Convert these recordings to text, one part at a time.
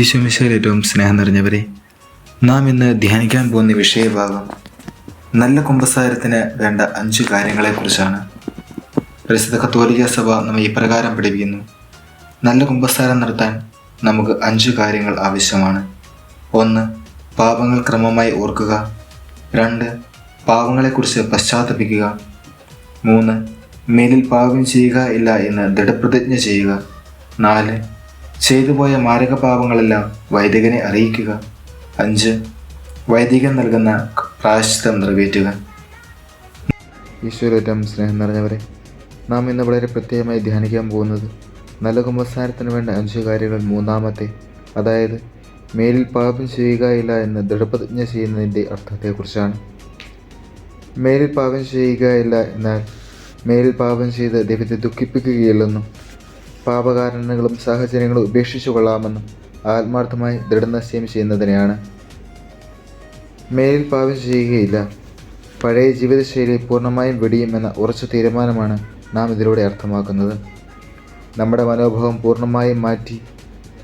ഈശോമിശയിൽ ഏറ്റവും സ്നേഹം നിറഞ്ഞവരെ നാം ഇന്ന് ധ്യാനിക്കാൻ പോകുന്ന വിഷയഭാഗം നല്ല കുമ്പസാരത്തിന് വേണ്ട അഞ്ച് കാര്യങ്ങളെക്കുറിച്ചാണ്. പ്രസിദ്ധ കത്തോലിക സഭ നമ്മെ ഇപ്രകാരം പഠിപ്പിക്കുന്നു. നല്ല കുമ്പസാരം നടത്താൻ നമുക്ക് അഞ്ച് കാര്യങ്ങൾ ആവശ്യമാണ്. ഒന്ന് പാപങ്ങൾ ക്രമമായി ഓർക്കുക. രണ്ട് പാപങ്ങളെക്കുറിച്ച് പശ്ചാത്തപിക്കുക. മൂന്ന് മേലിൽ പാപം ചെയ്യുക ഇല്ല എന്ന് ദൃഢപ്രതിജ്ഞ ചെയ്യുക. നാല് ചെയ്തുപോയ മാരക പാപങ്ങളെല്ലാം വൈദികനെ അറിയിക്കുക. അഞ്ച് വൈദികൻ നൽകുന്ന പ്രായശ്ചിത്തം നിറവേറ്റുക. ഈശ്വരേറ്റം സ്നേഹം നിറഞ്ഞവരെ നാം ഇന്ന് വളരെ പ്രത്യേകമായി ധ്യാനിക്കാൻ പോകുന്നത് നല്ല കുമ്പസാരത്തിന് വേണ്ട അഞ്ച് കാര്യങ്ങൾ മൂന്നാമത്തെ അതായത് മേലിൽ പാപം ചെയ്യുകയില്ല എന്ന് ദൃഢപ്രതിജ്ഞ ചെയ്യുന്നതിന്റെ അർത്ഥത്തെക്കുറിച്ചാണ്. മേലിൽ പാപം ചെയ്യുകയില്ല എന്നാൽ മേലിൽ പാപം ചെയ്ത് ദൈവത്തെ ദുഃഖിപ്പിക്കുകയില്ലെന്നും പാപകാരണങ്ങളും സാഹചര്യങ്ങളും ഉപേക്ഷിച്ചു കൊള്ളാമെന്നും ആത്മാർത്ഥമായി ദൃഢനിശ്ചയം ചെയ്യുന്നതിനെയാണ്. മേലിൽ പാപം ചെയ്യുകയില്ല. പഴയ ജീവിതശൈലി പൂർണമായും വെടിയുമെന്ന ഉറച്ച തീരുമാനമാണ് നാം ഇതിലൂടെ അർത്ഥമാക്കുന്നത്. നമ്മുടെ മനോഭാവം പൂർണമായും മാറ്റി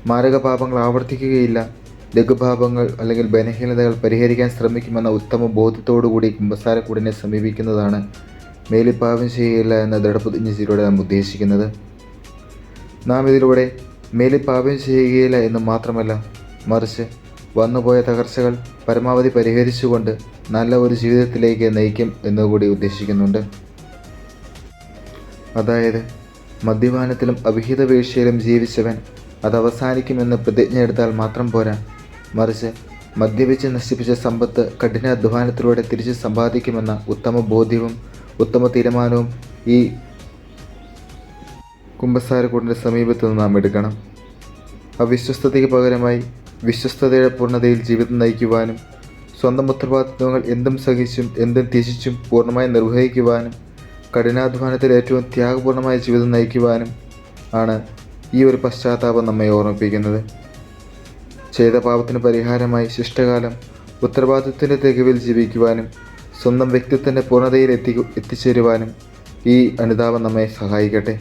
മാരക പാപങ്ങൾ ആവർത്തിക്കുകയില്ല. ലഘുപാപങ്ങൾ അല്ലെങ്കിൽ ബലഹീനതകൾ പരിഹരിക്കാൻ ശ്രമിക്കുമെന്ന ഉത്തമ ബോധ്യത്തോടുകൂടി കുമ്പസാരക്കൂടിനെ സമീപിക്കുന്നതാണ് മേലിൽ ചെയ്യില്ല എന്ന ദൃഢപ്രതിജ്ഞയിലൂടെ നാം ഉദ്ദേശിക്കുന്നത്. നാം ഇതിലൂടെ മേലിൽ പാപം ചെയ്യുകയില്ല എന്ന് മാത്രമല്ല മറിച്ച് വന്നുപോയ തകർച്ചകൾ പരമാവധി പരിഹരിച്ചുകൊണ്ട് നല്ല ഒരു ജീവിതത്തിലേക്ക് നയിക്കും എന്നുകൂടി ഉദ്ദേശിക്കുന്നുണ്ട്. അതായത് മദ്യപാനത്തിലും അവിഹിത വീഴ്ചയിലും ജീവിച്ചവൻ അത് അവസാനിക്കുമെന്ന് പ്രതിജ്ഞ എടുത്താൽ മാത്രം പോരാ മറിച്ച് മദ്യപിച്ച് നശിപ്പിച്ച സമ്പത്ത് കഠിനാധ്വാനത്തിലൂടെ തിരിച്ച് സമ്പാദിക്കുമെന്ന ഉത്തമ ബോധ്യവും ഉത്തമ തീരുമാനവും ഈ കുമ്പസാരക്കൂടിന്റെ സമീപത്ത് നിന്ന് നാം എടുക്കണം. അവിശ്വസ്തതയ്ക്ക് പകരമായി വിശ്വസ്തതയുടെ പൂർണതയിൽ ജീവിതം നയിക്കുവാനും സ്വന്തം ഉത്തരവാദിത്വങ്ങൾ എന്തും സഹിച്ചും എന്തും ത്യജിച്ചും പൂർണമായി നിർവഹിക്കുവാനും കഠിനാധ്വാനത്തിൽ ഏറ്റവും ത്യാഗപൂർണമായ ജീവിതം നയിക്കുവാനും ആണ് ഈ ഒരു പശ്ചാത്താപം നമ്മെ ഓർമ്മിപ്പിക്കുന്നത്. ചെയ്ത പാപത്തിന് പരിഹാരമായി ശിഷ്ടകാലം ഉത്തരവാദിത്വത്തിന്റെ തികവിൽ ജീവിക്കുവാനും സ്വന്തം വ്യക്തിത്വത്തിന്റെ പൂർണതയിൽ എത്തി എത്തിച്ചേരുവാനും ഈ അനുതാപം നമ്മെ സഹായിക്കട്ടെ.